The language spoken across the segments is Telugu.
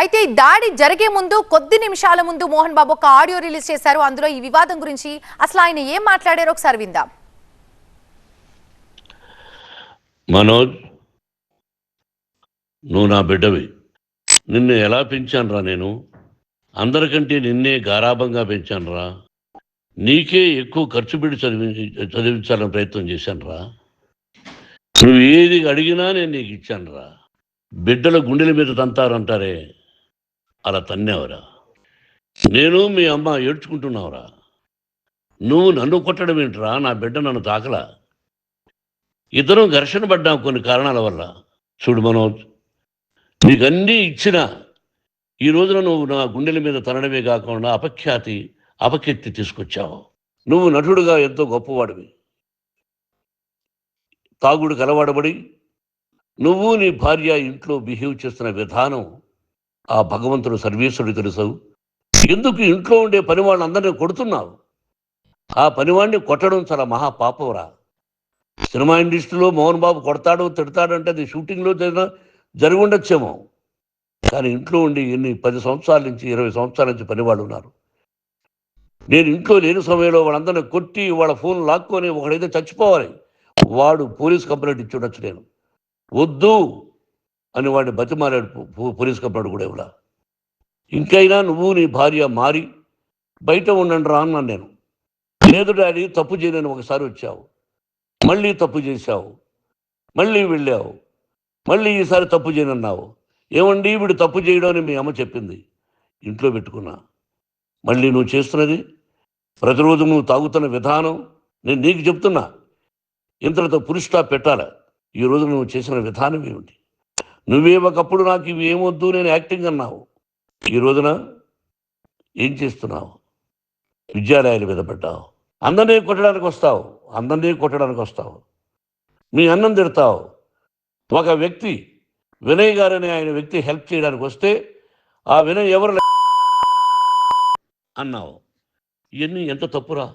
అయితే ఈ దాడి జరిగే ముందు కొద్ది నిమిషాల ముందు మోహన్ బాబు ఒక ఆడియో రిలీజ్ చేశారు. అందులో ఈ వివాదం గురించి అసలు ఆయన ఏం మాట్లాడారో ఒకసారి విందాం. మనోజ్ నువ్వు నా బిడ్డవి. నిన్ను ఎలా పెంచానురా నేను? అందరికంటే నిన్నే గారాభంగా పెంచానురా నీకే ఎక్కువ ఖర్చు పెట్టి చదివి చదివించాలని ప్రయత్నం చేశానురా నువ్వు ఏది అడిగినా నేను నీకు ఇచ్చానురా బిడ్డల గుండెల మీద తంతారంటారే. అలా తన్నేవరా? నేను మీ అమ్మ ఏడ్చుకుంటున్నావురా. నువ్వు నన్ను కొట్టడం ఏంట్రా? నా బిడ్డ నన్ను తాకలా? ఇద్దరం ఘర్షణ పడ్డాం కొన్ని కారణాల వల్ల. చూడు మనోజ్ నీకు అన్నీ ఇచ్చిన ఈ రోజున నువ్వు నా గుండెల మీద తనడమే కాకుండా అపఖ్యాతి అపకీర్తి తీసుకొచ్చావు. నువ్వు నటుడుగా ఎంతో గొప్పవాడివి. తాగుడు కలవాడబడి నువ్వు నీ భార్య ఇంట్లో బిహేవ్ చేస్తున్న విధానం ఆ భగవంతుడు సర్వేశ్వరుడు తెలుసు. ఎందుకు ఇంట్లో ఉండే పని వాళ్ళందరినీ కొడుతున్నావు? ఆ పనివాడిని కొట్టడం చాలా మహాపాపవరా సినిమా ఇండస్ట్రీలో మోహన్ బాబు కొడతాడు తిడతాడు అంటే అది షూటింగ్లో జరిగిన జరిగి ఉండొచ్చేమో కానీ ఇంట్లో ఉండి ఎన్ని పది సంవత్సరాల నుంచి ఇరవై సంవత్సరాల నుంచి పనివాళ్ళు ఉన్నారు. నేను ఇంట్లో లేని సమయంలో వాళ్ళందరినీ కొట్టి వాళ్ళ ఫోన్ లాక్కొని ఒకడైతే చచ్చిపోవాలి. వాడు పోలీస్ కంప్లైంట్ ఇచ్చి ఉండొచ్చు నేను. వద్దు. అని వాడిని బతిమాలాడు పోలీస్ కంప్లైంట్ కూడా ఇవ్వడా ఇంకైనా నువ్వు నీ భార్య మారి బయట ఉండండి రా అన్నాను నేను. లేదు డాడీ తప్పు చేయలేని ఒకసారి వచ్చావు. మళ్ళీ తప్పు చేశావు. మళ్ళీ వెళ్ళావు. మళ్ళీ ఈసారి తప్పు చేయనన్నావు. ఏమండి వీడు తప్పు చేయడం అని మీ అమ్మ చెప్పింది. ఇంట్లో పెట్టుకున్నా. మళ్ళీ నువ్వు చేస్తున్నది? ప్రతిరోజు నువ్వు తాగుతున్న విధానం నేను నీకు చెప్తున్నా. ఇంతటితో పురుషా పెట్టాలా? ఈ రోజు నువ్వు చేసిన విధానం ఏమిటి? నువ్వే ఒకప్పుడు నాకు ఇవి ఏమొద్దు నేను యాక్టింగ్ అన్నావు. ఈ రోజున ఏం చేస్తున్నావు? విద్యాలయాల మీద పడ్డావు. అందరినీ కొట్టడానికి వస్తావు. అందరినీ కొట్టడానికి వస్తావు. మీ అన్నం తిడతావు. ఒక వ్యక్తి వినయ్ గారని ఆయన వ్యక్తి హెల్ప్ చేయడానికి వస్తే ఆ వినయ్ ఎవరు అన్నావు. ఇవన్నీ ఎంత తప్పురా?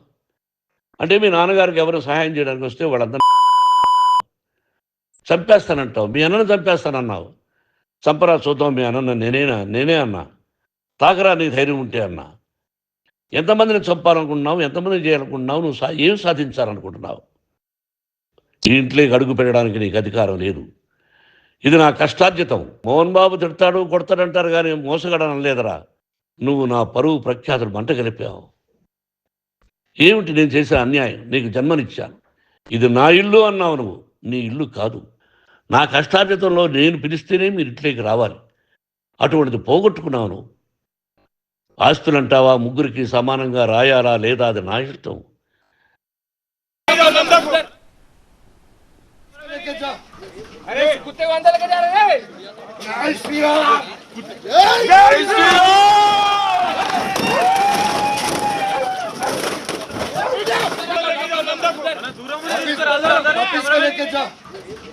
అంటే మీ నాన్నగారికి ఎవరు సహాయం చేయడానికి వస్తే వాళ్ళందరూ చంపేస్తానంటావు. మీ అన్నను చంపేస్తానన్నావు. చంపరా చూద్దాం మీ అన్న నేనేనా? నేనే అన్నా. తాకరా నీ ధైర్యం ఉంటే అన్నా. ఎంతమందిని చంపాలనుకుంటున్నావు? ఎంతమందిని చేయాలనుకుంటున్నావు? నువ్వు సా ఏం సాధించాలనుకుంటున్నావు? ఈ ఇంట్లోకి అడుగు పెట్టడానికి నీకు అధికారం లేదు. ఇది నా కష్టార్జితం. మోహన్ బాబు తిడతాడు కొడతాడంటారు కానీ మోసగడనం లేదరా. నువ్వు నా పరువు ప్రఖ్యాతులు మంట కలిపావు. ఏమిటి నేను చేసిన అన్యాయం? నీకు జన్మనిచ్చాను. ఇది నా ఇల్లు అన్నావు నువ్వు. నీ ఇల్లు కాదు. నా కష్టార్జితంలో నేను పిలిస్తేనే మీరు ఇంట్లోకి రావాలి. అటువంటిది పోగొట్టుకున్నాను. ఆస్తులంటావా ఆస్తులు అంటావా ముగ్గురికి సమానంగా రాయాలా లేదా అది నా ఇష్టం. దూరం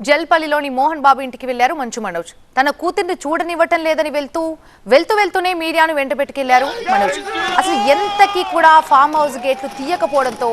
జల్పల్లిలోని మోహన్ బాబు ఇంటికి వెళ్ళారు మంచు మనోజ్. తన కూతుర్ని చూడనివ్వటం లేదని వెళ్తూ వెళ్తూ వెళ్తూనే మీడియాను వెంట పెట్టుకెళ్ళారు మనోజ్. అసలు ఎంతకీ కూడా ఫామ్ హౌస్ గేట్లు తీయకపోవడంతో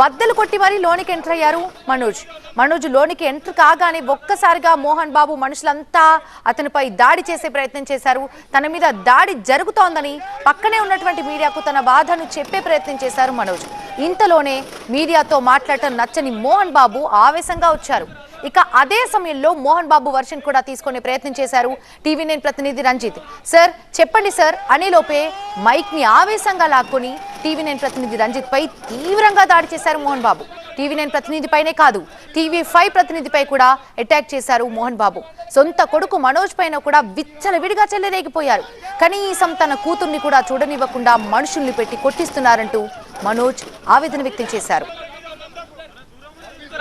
బద్దలు కొట్టి మరీ లోనికి ఎంటర్ అయ్యారు మనోజ్. మనోజ్ లోనికి ఎంటర్ కాగానే ఒక్కసారిగా మోహన్ బాబు మనుషులంతా అతనిపై దాడి చేసే ప్రయత్నం చేశారు. తన మీద దాడి జరుగుతోందని పక్కనే ఉన్నటువంటి మీడియాకు తన బాధను చెప్పే ప్రయత్నం చేశారు మనోజ్. ఇంతలోనే మీడియాతో మాట్లాడటం నచ్చని మోహన్ బాబు ఆవేశంగా వచ్చారు. ఇక అదే సమయంలో మోహన్ బాబు వర్షన్ కూడా తీసుకునే ప్రయత్నం చేశారు టీవీ నైన్ ప్రతినిధి రంజిత్. సార్ చెప్పండి సార్ అనేలోపే మైక్ని ఆవేశంగా లాక్కొని టీవీ నైన్ ప్రతినిధి రంజిత్ పై తీవ్రంగా దాడి చేశారు మోహన్ బాబు. టీవీ నైన్ ప్రతినిధిపైనే కాదు టీవీ ఫైవ్ ప్రతినిధిపై కూడా అటాక్ చేశారు మోహన్ బాబు. సొంత కొడుకు మనోజ్ పైన కూడా విచ్చలవిడిగా చెల్లరేగిపోయారు కనీసం తన కూతుర్ని కూడా చూడనివ్వకుండా మనుషుల్ని పెట్టి కొట్టిస్తున్నారంటూ మనోజ్ ఆవేదన వ్యక్తం చేశారు.